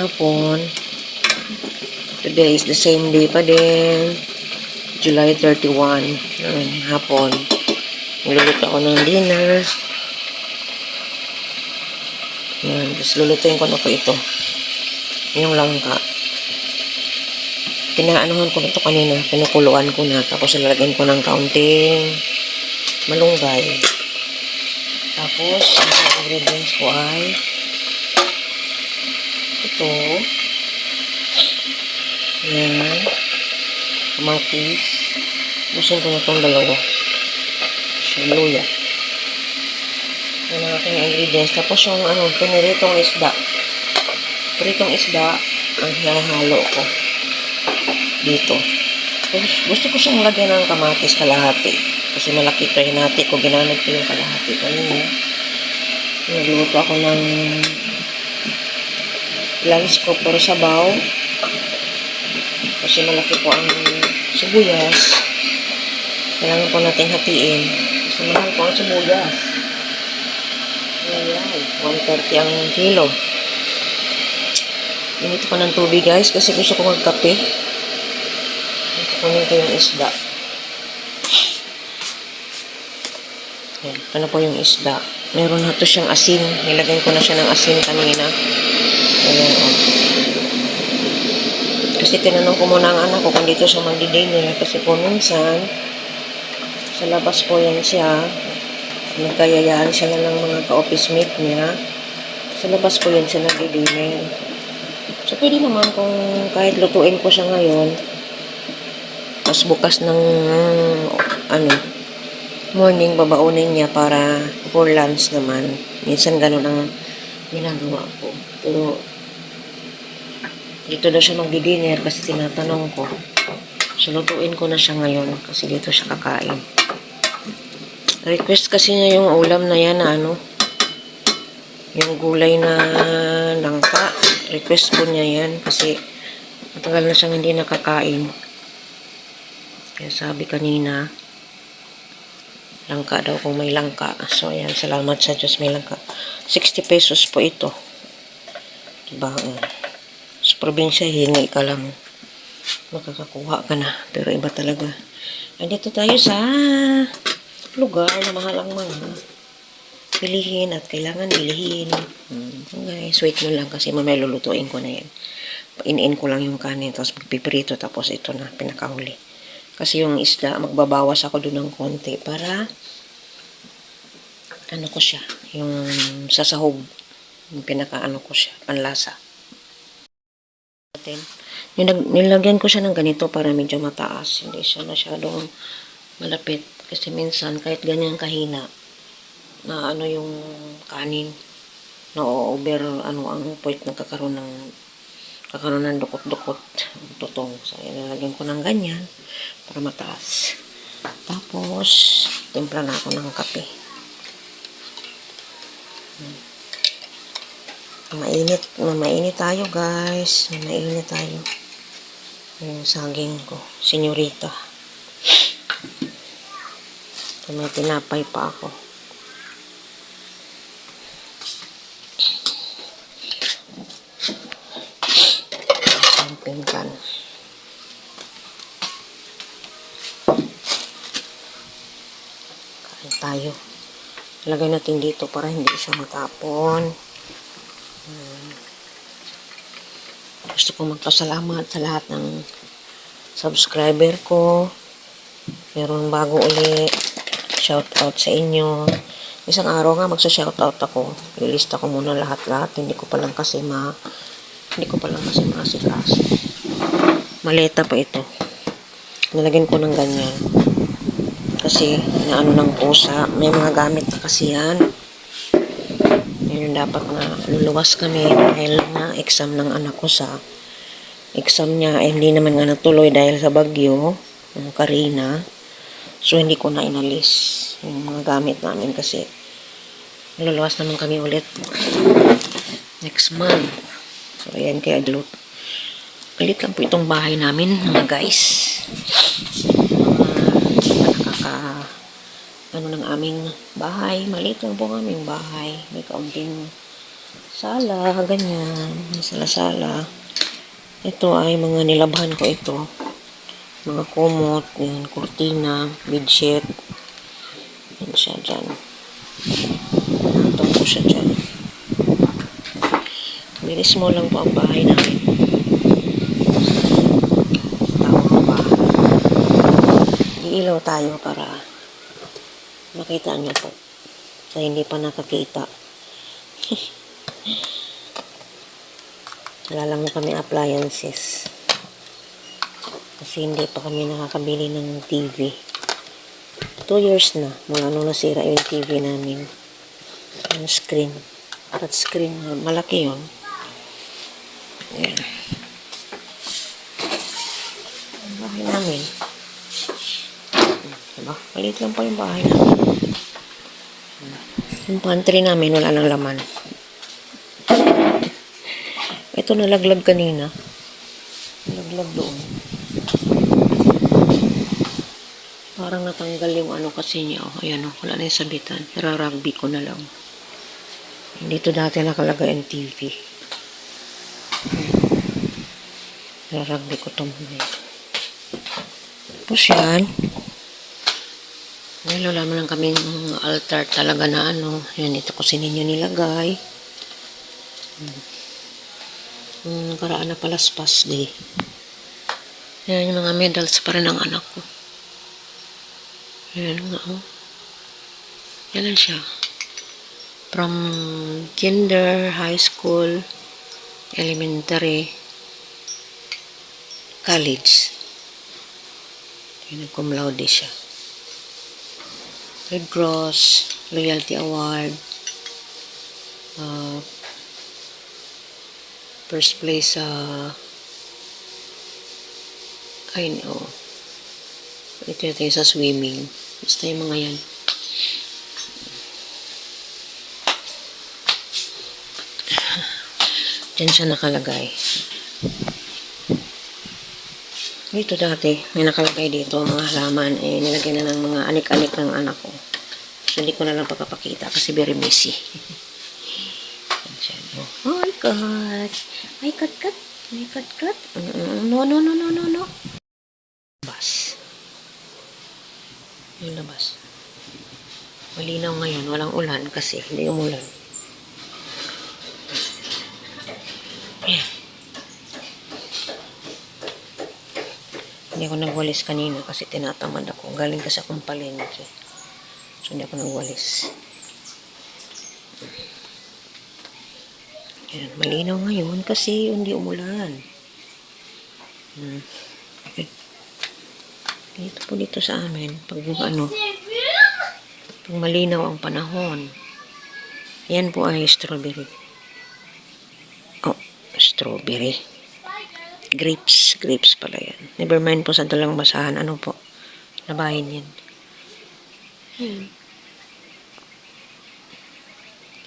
hapon. Today is the same day pa din. July 31. Yan, hapon. Niluluto ako ng dinner. Yan, tapos lulutuin ko na po ito. Yung langka. Pinaanuhan ko na ito kanina. Pinukuluan ko na. Tapos lalagyan ko ng kaunting malunggay. Tapos, ang ingredients ko ay ito. Yan. Kamatis. Busin ko na itong dalawa. Luya. Yan ang aking ingredients. Tapos yung ano, piniritong isda. Pritong isda ang hinahalo ko dito. Gusto, gusto ko siyang lagyan ng kamatis kalahati. Kasi malaki ito hinati ko. Ginamit ko yung kalahati kanina. Nagluto ako ng lunch ko pero sabaw. Kasi malaki po ang sibuyas. Kailangan po natin hatiin. Kasi mahal po ang sibuyas. Ayan, 130 ang kilo. Init ko ng tubig guys kasi gusto ko magkape. Kunin ko yung isda. Yan, ito na po yung isda. Meron na to siyang asin. Nilagay ko na siya ng asin kanina. Ayan, oh. Kasi tinanong ko muna ang anak ko kung dito siya magdi-dinner. Kasi po minsan, sa labas po yan siya. Nagkayayaan siya na ng mga ka-office mate niya. Sa labas po yan siya nagdi-dinner. So, pwede naman kung kahit lutuin ko siya ngayon, tapos bukas ng ano, morning babaunin niya para for lunch naman. Minsan ganun ang ginagawa ko. Pero dito daw siya magdi-dinner kasi tinatanong ko. So ko na siya ngayon kasi dito siya kakain. Request kasi niya yung ulam na yan na ano, yung gulay na langka. Request ko niya yan kasi matagal na siyang hindi nakakain. Kaya sabi kanina, langka daw kung may langka. So, ayan, salamat sa Diyos may langka. 60 pesos po ito. Diba? Sa probinsya, hingi ka lang. Makakakuha ka na. Pero iba talaga. Andito tayo sa lugar na mahal ang mga bilihin at kailangan bilihin. Hmm. Guys, wait mo lang kasi mamaya lulutuin ko na yan. In-in ko lang yung kanin tapos magpipirito tapos ito na pinakahuli. Kasi yung isda, magbabawas ako doon ng konti para ano ko siya, yung sasahog. Yung pinaka-ano ko siya, panlasa. Nag- nilagyan ko siya ng ganito para medyo mataas. Hindi siya masyadong malapit. Kasi minsan, kahit ganyan kahina, na ano yung kanin, na over ano ang point nagkakaroon ng kakaroon ng dukot-dukot ang tutong. So, ilalagyan ko ng ganyan para mataas. Tapos, timpla na ako ng kape. Mainit, mainit tayo guys. Mainit tayo. Yung saging ko. Senyorita. May tinapay pa ako. Ang pinggan. Kain tayo. Lagay natin dito para hindi siya matapon. Hmm. Gusto ko magpasalamat sa lahat ng subscriber ko. Meron bago uli. Shout out sa inyo. Isang araw nga magsa-shout out ako. Ilista ko muna lahat-lahat. Hindi ko pa lang kasi ma hindi ko pa lang kasi. Maleta pa ito. Nalagyan ko ng ganyan. Kasi, naano ng pusa. May mga gamit na kasi yan. Yun dapat na luluwas kami dahil na exam ng anak ko sa exam niya eh, hindi naman nga natuloy dahil sa bagyo ng Karina. So, hindi ko na inalis yung mga gamit namin kasi luluwas naman kami ulit next month. So, ayan kaya glut. Galit lang po itong bahay namin, mga guys. Mga nakaka ano ng aming bahay. Maliit lang po ang aming bahay. May kaunting sala, ganyan. May sala-sala. Ito ay mga nilabhan ko ito. Mga kumot, yan, kurtina, bedsheet. Yan siya dyan. Ito po siya dyan. Very small lang po ang bahay namin. Tao pa ba? Iilaw tayo para makita niyo po. Sa hindi pa nakakita. Wala lang kami appliances. Kasi hindi pa kami nakakabili ng TV. Two years na mula nung nasira yung TV namin. Yung screen. Touch screen. Malaki yun. Ayan. Ang bahay namin. Diba? Maliit lang pa yung bahay namin. Yung pantry namin, wala nang laman. Ito nalaglag kanina. Nalaglag doon. Parang natanggal yung ano kasi niya. Oh. Ayan oh, wala na yung sabitan. Rarugby ko na lang. Dito dati nakalagay ang TV. Rarugby ko ito muna. Tapos yan. Ngayon, wala mo lang kaming altar talaga na ano. Yan, ito ko sininyo nilagay. Hmm. Hmm, karaan na palaspas di. Yan, yung mga medals pa rin ng anak ko. Yan nga, oh. Yan lang siya. From kinder, high school, elementary, college. Yan, cum laude siya. Red Cross, Loyalty Award, uh, first place sa ay no ito ito yung sa swimming basta yung mga yan dyan siya nakalagay. Dito dati may nakalagay dito mga halaman eh nilagyan na ng mga anik-anik ng anak ko. So hindi ko na lang papapakita kasi very messy oh my god! Ay cut cut ay cut cut no no no no no no. Labas. Yung labas. Malinaw ngayon walang ulan kasi hindi umulan Hindi ako nagwalis kanina kasi tinatamad ako. Galing kasi akong palengke. So, hindi ako nagwalis. Yan, malinaw ngayon kasi hindi umulan. Hmm. Dito po dito sa amin, pag ano, pag malinaw ang panahon, yan po ay strawberry. Oh, strawberry. Grapes. Grapes pala yan. Never mind po sa dalang basahan. Ano po? Labahin yan. Hmm.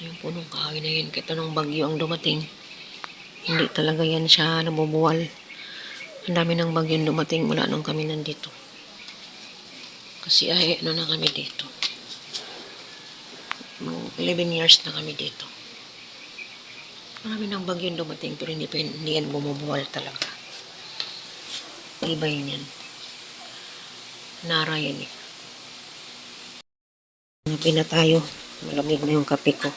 Yung punong kahoy na yun. Kita nung bagyo ang dumating. Hindi talaga yan siya nabubuwal. Ang dami ng bagyo dumating mula nung kami nandito. Kasi ay ano na kami dito. Mga 11 years na kami dito. Marami ng bagyo dumating pero hindi, hindi yan bumubuwal talaga. Iba yun yan. Nara yan eh. Happy na tayo. Malamig na yung kape ko.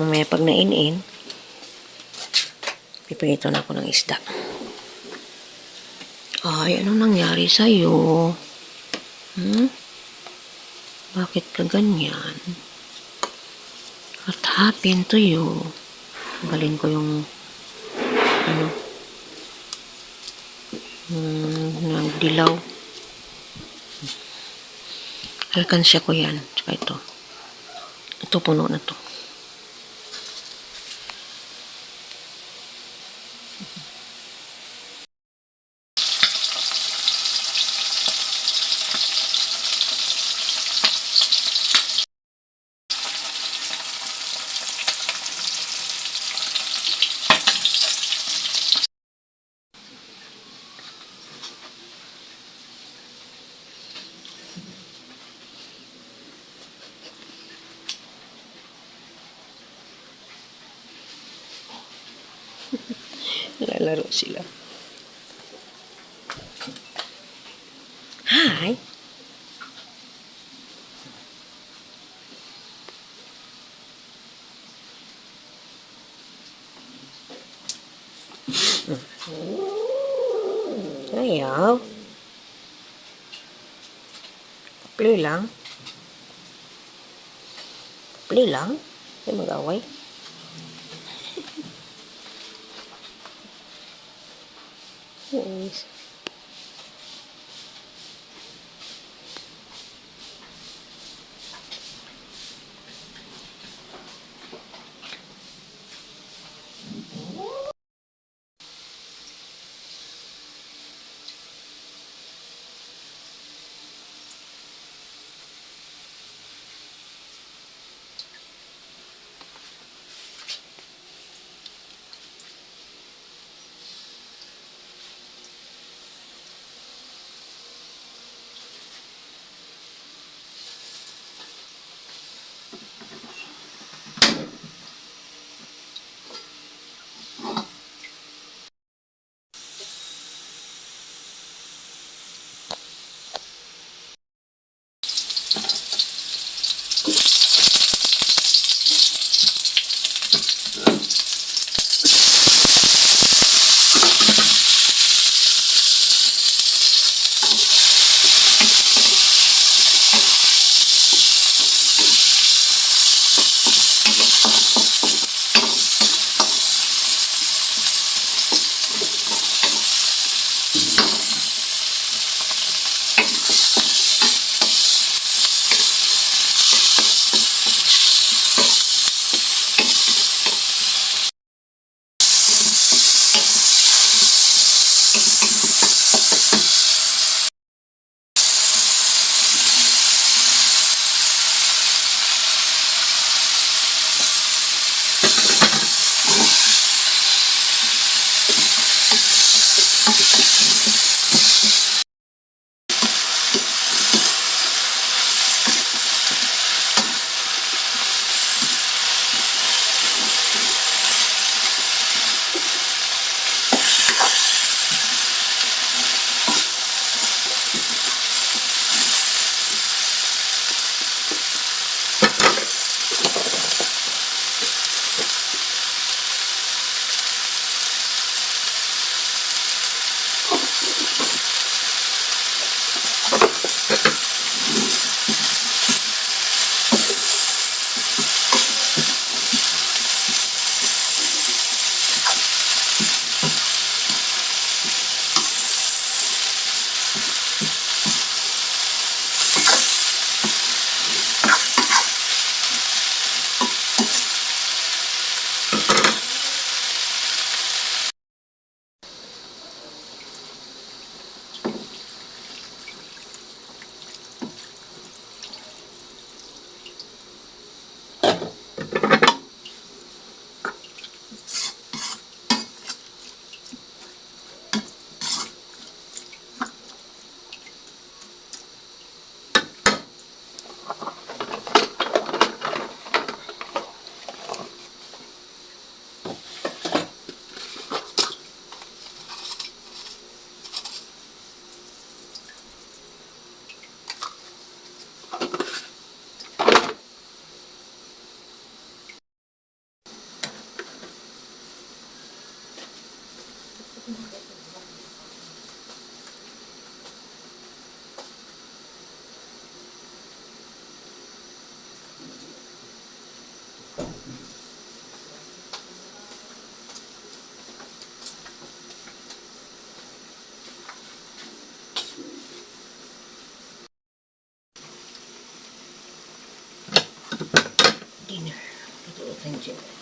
Mamaya pag nainin, pipirito na ako ng isda. Ay, ano nangyari sa'yo? Hmm? Bakit ka ganyan? Happened to you? Galing ko yung ano hmm, nagdilaw. Alkansya ko yan. Tsaka ito. Ito puno na to. naglalaro sila. Hi! Ayaw. Play lang. Play lang. Ay mag-away. things. Здравствуйте.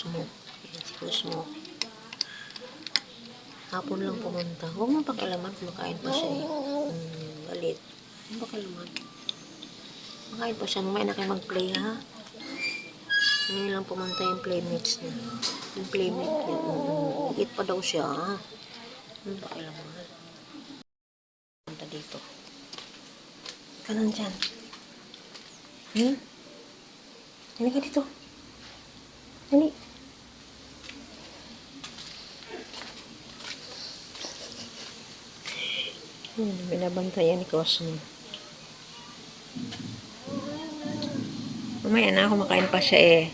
Ni Cosmo. Yan, si Cosmo. Hapon lang pumunta. Huwag mo pakialaman, kumakain pa siya eh. Hmm, galit. Huwag mo pakialaman. Kumakain pa siya. Mamaya na mag-play ha. Ngayon lang pumunta yung playmates niya. Yung playmate niya. Hmm, Eat pa daw siya ha. Huwag mo pakialaman. Punta dito. Ka lang dyan. Hmm? Hindi ka dito. Hindi. Hmm, binabantayan ni Cosmo. Mamaya na, kumakain pa siya eh.